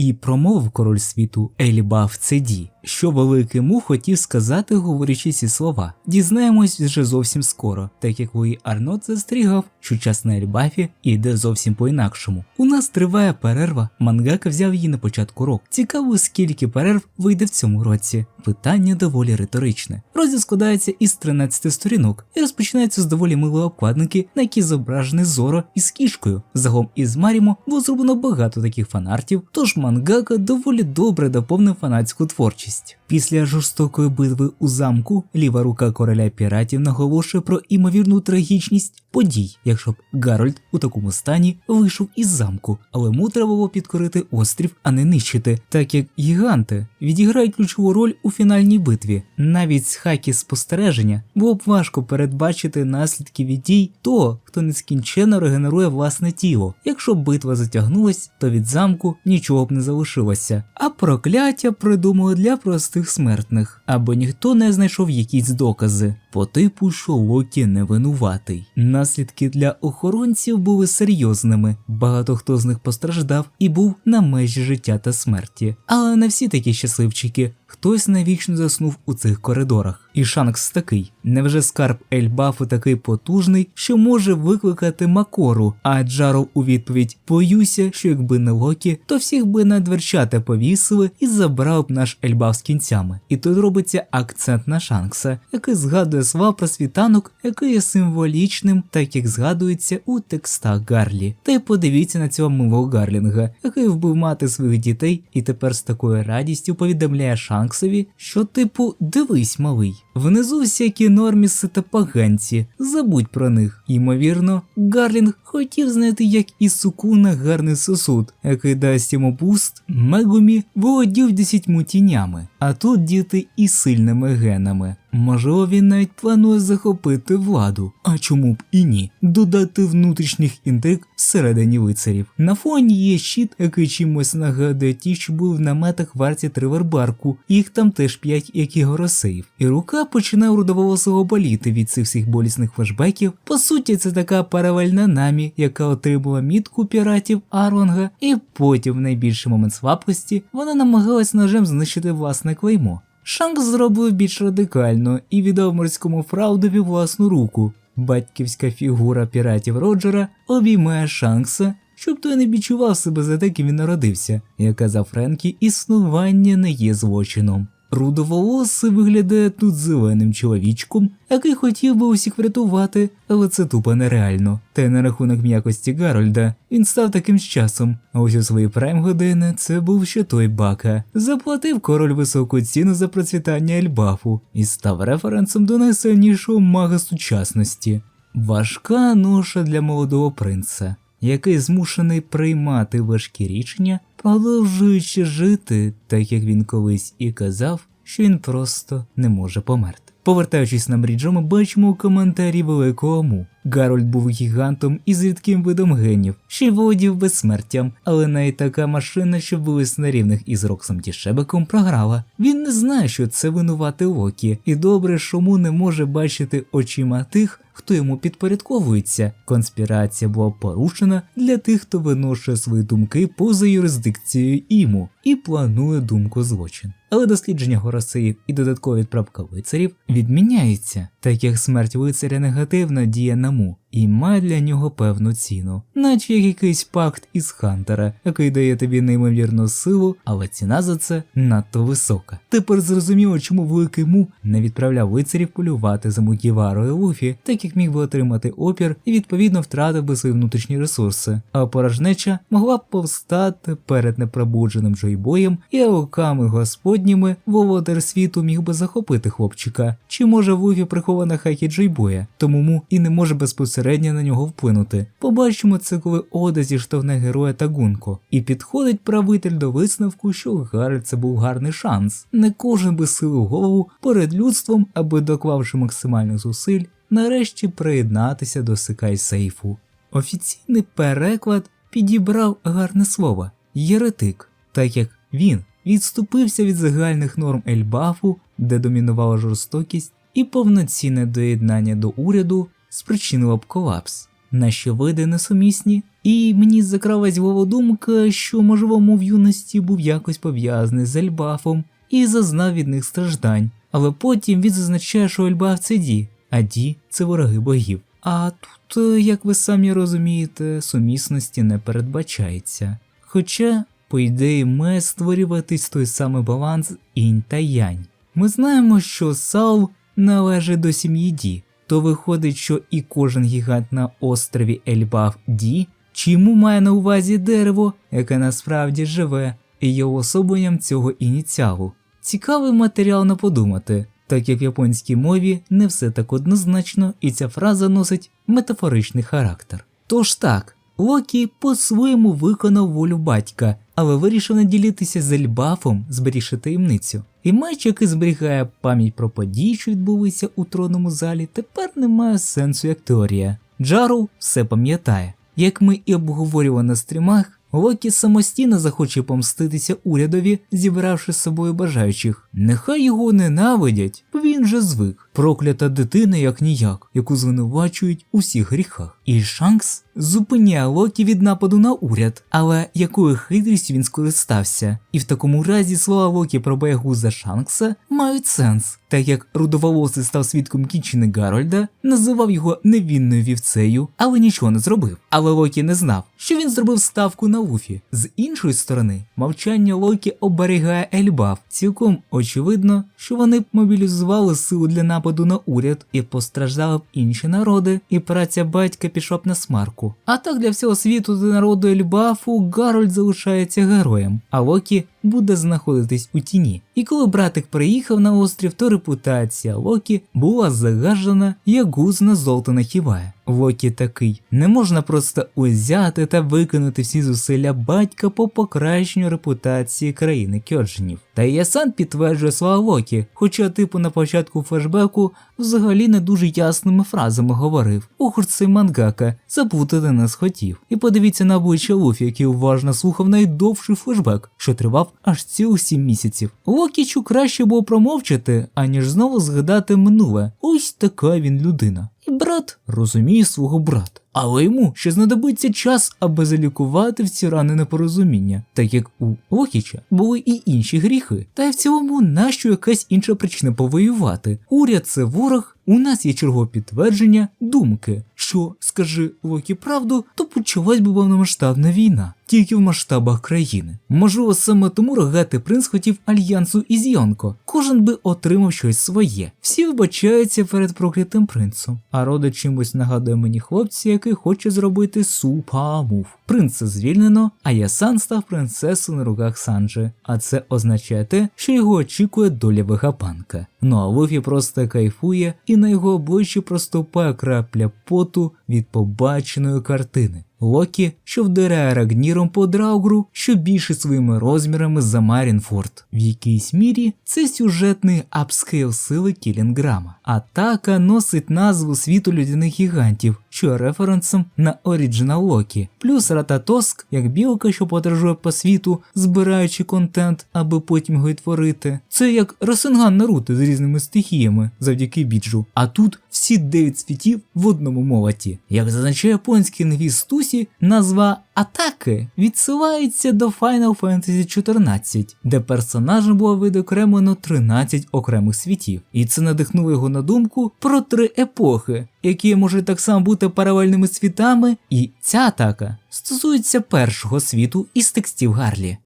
І промовив король світу Ельбаф Цеді, що великий му хотів сказати, говорячи ці слова. Дізнаємось вже зовсім скоро, так як Луї Арнот застерігав, що час на Ельбафі іде зовсім по-інакшому. У нас триває перерва, мангака взяв її на початку року. Цікаво, скільки перерв вийде в цьому році. Питання доволі риторичне. Розділ складається із 13 сторінок і розпочинається з доволі милої обкладинки, на якій зображений Зоро із кішкою. Загалом із Марімо було зроблено багато таких фанартів, тож мангака доволі добре доповнив фанатську творчість. Після жорстокої битви у замку ліва рука короля піратів наголошує про імовірну трагічність подій, якщо б Гарольд у такому стані вийшов із замку, але йому треба було підкорити острів, а не нищити, так як гіганти відіграють ключову роль у фінальній битві. Навіть з хакі спостереження було б важко передбачити наслідки від дій того, хто нескінченно регенерує власне тіло. Якщо б битва затягнулась, то від замку нічого б не залишилося. А прокляття придумали для простих смертних, або ніхто не знайшов якісь докази. По типу, що Локі не винуватий. Наслідки для охоронців були серйозними. Багато хто з них постраждав і був на межі життя та смерті. Але не всі такі щасливчики. Хтось навічно заснув у цих коридорах. І Шанкс такий. Невже скарб Ельбафу такий потужний, що може викликати Макору? А Джаро у відповідь: Боюся, що якби не Локі, то всіх би на дверчата повісили і забрав б наш Ельбаф з кінцями. І тут робиться акцент на Шанкса, який згадує слова про світанок, який є символічним, так як згадується у текстах Гарлі. Та й подивіться на цього милого Гарлінга, який вбив мати своїх дітей і тепер з такою радістю повідомляє Шанксові, що типу дивись, малий. Внизу всякі норміси та поганці, забудь про них. Ймовірно, Гарлінг хотів знайти, як і Сукуна гарний сосуд, який дасть йому буст, Мегумі володів десятьму тінями, а тут діти і сильними генами. Можливо, він навіть планує захопити владу, а чому б і ні, додати внутрішніх інтриг всередині лицарів. На фоні є щит, який чимось нагадує ті, що були в наметах варті Тривербарку, їх там теж п'ять, як і Горосеїв. І рука починає рудоволосого боліти від цих всіх болісних флешбеків. По суті, це така паралельна намі, яка отримала мітку піратів Аронга, і потім, в найбільший момент слабкості, вона намагалась ножем знищити власне клеймо. Шанкс зробив більш радикально і віддав морському фраудові власну руку. Батьківська фігура піратів Роджера обіймає Шанкса, щоб той не відчував себе за те, ким він народився. Як казав Френкі, існування не є злочином. Рудоволосий виглядає тут зеленим чоловічком, який хотів би усіх врятувати, але це тупо нереально. Та й на рахунок м'якості Гарольда він став таким з часом. А ось у свої прайм години це був ще той бака. Заплатив король високу ціну за процвітання Ельбафу і став референсом до найсильнішого мага сучасності. Важка ноша для молодого принца, який змушений приймати важкі рішення, продовжуючи жити, так як він колись і казав, що він просто не може померти. Повертаючись на бріджо, ми бачимо у коментарі великого му. Гарольд був гігантом із рідким видом генів, ще й володів безсмертям, але навіть така машина, що билась на рівних із Роксом Тішебеком, програла. Він не знає, що це винувати Локі, і добре, що му не може бачити очима тих, хто йому підпорядковується. Конспірація була порушена для тих, хто виношує свої думки поза юрисдикцією іму і планує думку злочин. Але дослідження горосеїв і додаткова відправка лицарів відміняється, так як смерть лицаря негативно діє на му і має для нього певну ціну, наче як якийсь пакт із Хантера, який дає тобі неймовірну силу, але ціна за це надто висока. Тепер зрозуміло, чому великий му не відправляв лицарів полювати за Муківарою і Луфі, так як міг би отримати опір і відповідно втратив би свої внутрішні ресурси, а порожнеча могла б повстати перед непробудженим Джойбоєм і руками господніми володар світу міг би захопити хлопчика. Чи може в Луфі прихована хакі Джойбоя, тому му і не може безпосередньо на нього вплинути. Побачимо це, коли Ода зіштовхне героя та Гунко, і підходить правитель до висновку, що Гарольд це був гарний шанс. Не кожен би силив голову перед людством, аби доклавши максимальних зусиль, нарешті приєднатися до Секай Сейфу. Офіційний переклад підібрав гарне слово єретик, так як він відступився від загальних норм Ельбафу, де домінувала жорстокість, і повноцінне доєднання до уряду спричинило б колапс. наші види несумісні, і мені закралась в думка, що, можливо, мов юності був якось пов'язаний з Ельбафом і зазнав від них страждань. Але потім він зазначає, що Ельбаф це Ді, а Ді це вороги богів. А тут, як ви самі розумієте, сумісності не передбачається. Хоча, по ідеї, має створюватись той самий баланс інь та янь. Ми знаємо, що Саул належить до сім'ї Ді, то виходить, що і кожен гігант на острові Ельбаф Ді, чи йому має на увазі дерево, яке насправді живе, і є особленням цього ініціалу. Цікавий матеріал на подумати, так як в японській мові не все так однозначно, і ця фраза носить метафоричний характер. Тож так, Локі по-своєму виконав волю батька, але вирішив не ділитися з Ельбафом, зберігши таємницю. І меч, який зберігає пам'ять про події, що відбулися у тронному залі, тепер не має сенсу як теорія. Джару все пам'ятає. Як ми і обговорювали на стрімах, Локі самостійно захоче помститися урядові, зібравши з собою бажаючих. Нехай його ненавидять, він же звик. Проклята дитина як ніяк, яку звинувачують у всіх гріхах. І Шанкс зупиняє Локі від нападу на уряд, але якою хитрістю він скористався. І в такому разі слова Локі про боягуза Шанкса мають сенс, так як рудоволосий став свідком кінчини Гарольда, називав його невінною вівцею, але нічого не зробив. Але Локі не знав, що він зробив ставку на Луфі. З іншої сторони, мовчання Локі оберігає Ельбаф. Цілком очевидно, що вони б мобілізували силу для нападу на уряд і постраждали б інші народи, і праця батька пішла б на смарку. А так для всього світу та народу Ельбафу Гарольд залишається героєм, а Локі буде знаходитись у тіні. І коли братик приїхав на острів, то репутація Локі була загажена, як гузна на золото нахіває. Локі такий, не можна просто узяти та виконати всі зусилля батька по покращенню репутації країни Кьоджинів. Та і Ясан підтверджує слова Локі, хоча типу на початку флешбеку взагалі не дуже ясними фразами говорив. Ох, цей мангака, заплутати нас хотів. І подивіться на обличчя Луфі, який уважно слухав найдовший флешбек, що тривав аж цілих сім місяців. Локічу краще було промовчати, аніж знову згадати минуле. Ось така він людина. І брат розуміє свого брата. Але йому ще знадобиться час, аби залікувати всі рани непорозуміння, так як у Локіча були і інші гріхи. Та й в цілому, нащо якась інша причина повоювати? Уряд це ворог, у нас є чергове підтвердження думки, що, скажи Локі правду, то почалась би повномасштабна війна, тільки в масштабах країни. Можливо, саме тому рогатий принц хотів альянсу із Йонко. Кожен би отримав щось своє. Всі вибачаються перед проклятим принцем. А рода чимось нагадує мені хлопці, який хоче зробити супамув. Принца звільнено, а Ясан став принцесою на руках Санджи. А це означає те, що його очікує доля вегапанка. Ну а Луфі просто кайфує, і на його обличчі проступає крапля поту від побаченої картини. Локі, що вдаряє Рагніром по Драугру, що більше своїми розмірами за Марінфорд. В якійсь мірі це сюжетний апскейл сили Кілінграма. Атака носить назву світу людяних гігантів, що референсом на оріджинал Локі, плюс Рататоск, як білка, що подорожує по світу, збираючи контент, аби потім його творити, Це як Росенган Наруто з різними стихіями завдяки біджу. А тут всі дев'ять світів в одному молоті. Як зазначає японський інвіз Стусі, назва атаки відсуваються до Final Fantasy 14, де персонажем було відокремлено 13 окремих світів. І це надихнуло його на думку про три епохи, які можуть так само бути паралельними світами, і ця атака стосується першого світу із текстів Гарлі.